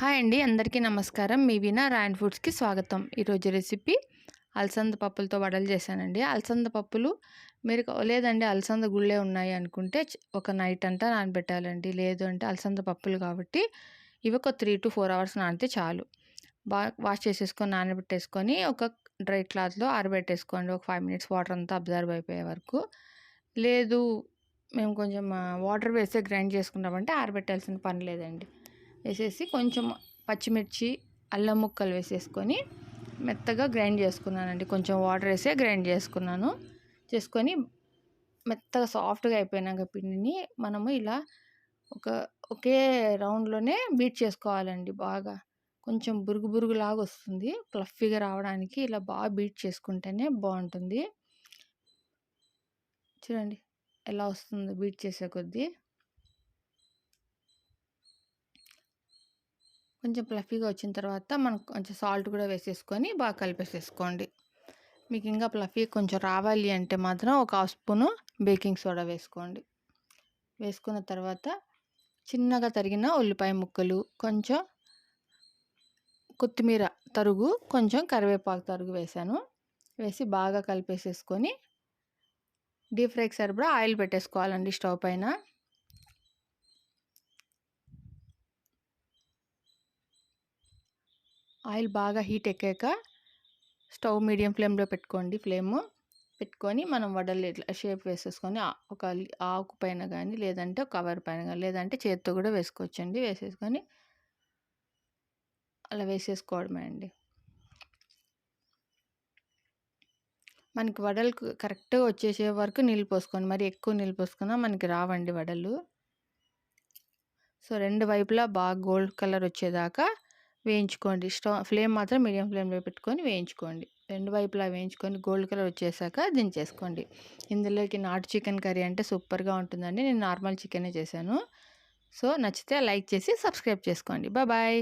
Hi అండి. అందరికీ నమస్కారం. మీ వినా రాయన్ ఫుడ్స్కి స్వాగతం. ఈరోజు రెసిపీ అలసంద పప్పులతో వడలు చేశానండి. అలసంద పప్పులు మీరు లేదండి అలసంద గుళ్ళే ఉన్నాయి అనుకుంటే ఒక నైట్ అంతా నానబెట్టాలండి. లేదు అంటే అలసంద పప్పులు కాబట్టి ఇవి ఒక త్రీ టు ఫోర్ అవర్స్ నానితే చాలు. బాగా వాష్ చేసేసుకొని నానబెట్టేసుకొని ఒక డ్రై క్లాత్లో ఆరబెట్టేసుకోండి. ఒక ఫైవ్ మినిట్స్ వాటర్ అంతా అబ్జర్వ్ అయిపోయే వరకు. లేదు మేము కొంచెం వాటర్ వేస్తే గ్రైండ్ చేసుకున్నామంటే ఆరబెట్టాల్సిన పని లేదండి. వేసేసి కొంచెం పచ్చిమిర్చి అల్లం ముక్కలు వేసేసుకొని మెత్తగా గ్రైండ్ చేసుకున్నానండి. కొంచెం వాటర్ వేసే గ్రైండ్ చేసుకున్నాను. చేసుకొని మెత్తగా సాఫ్ట్గా అయిపోయినాక పిండిని మనము ఇలా ఒక ఒకే రౌండ్లోనే బీట్ చేసుకోవాలండి బాగా. కొంచెం బురుగు బురుగు లాగా వస్తుంది. ఫ్లఫీగా రావడానికి ఇలా బాగా బీట్ చేసుకుంటేనే బాగుంటుంది. చూడండి ఎలా వస్తుందో బీట్ చేసే కొద్దీ. కొంచెం ప్లఫీగా వచ్చిన తర్వాత మనం కొంచెం సాల్ట్ కూడా వేసేసుకొని బాగా కలిపేసేసుకోండి. మీకు ఇంకా ప్లఫీ కొంచెం రావాలి అంటే మాత్రం ఒక హాఫ్ స్పూను బేకింగ్ సోడా వేసుకోండి. వేసుకున్న తర్వాత చిన్నగా తరిగిన ఉల్లిపాయ ముక్కలు కొంచెం కొత్తిమీర తరుగు కొంచెం కరివేపాకు తరుగు వేసాను. వేసి బాగా కలిపేసేసుకొని డీప్ ఫ్రైకి సరిపడా ఆయిల్ పెట్టేసుకోవాలండి స్టవ్ పైన. ఆయిల్ బాగా హీట్ ఎక్కాక స్టవ్ మీడియం ఫ్లేమ్లో పెట్టుకోండి ఫ్లేమ్. పెట్టుకొని మనం వడలు ఇట్లా షేప్ వేసేసుకొని ఒక ఆకు పైన కానీ లేదంటే కవర్ పైన కానీ లేదంటే చేతితో కూడా వేసుకోవచ్చండి. వేసేసుకొని అలా వేసేసుకోవడమే అండి. మనకి వడలు కరెక్ట్గా వచ్చేసే వరకు నీళ్ళు పోసుకోండి. మరి ఎక్కువ నీళ్ళు పోసుకున్నా మనకి రావండి వడలు. సో రెండు వైపులా బాగా గోల్డ్ కలర్ వచ్చేదాకా వేయించుకోండి. స్టవ్ ఫ్లేమ్ మాత్రం మీడియం ఫ్లేమ్లో పెట్టుకొని వేయించుకోండి. రెండు వైపులా వేయించుకొని గోల్డ్ కలర్ వచ్చేసాక దించేసుకోండి. ఇందులోకి నాటు చికెన్ కర్రీ అంటే సూపర్గా ఉంటుందండి. నేను నార్మల్ చికెనే చేశాను. సో నచ్చితే లైక్ చేసి సబ్స్క్రైబ్ చేసుకోండి. బాయ్.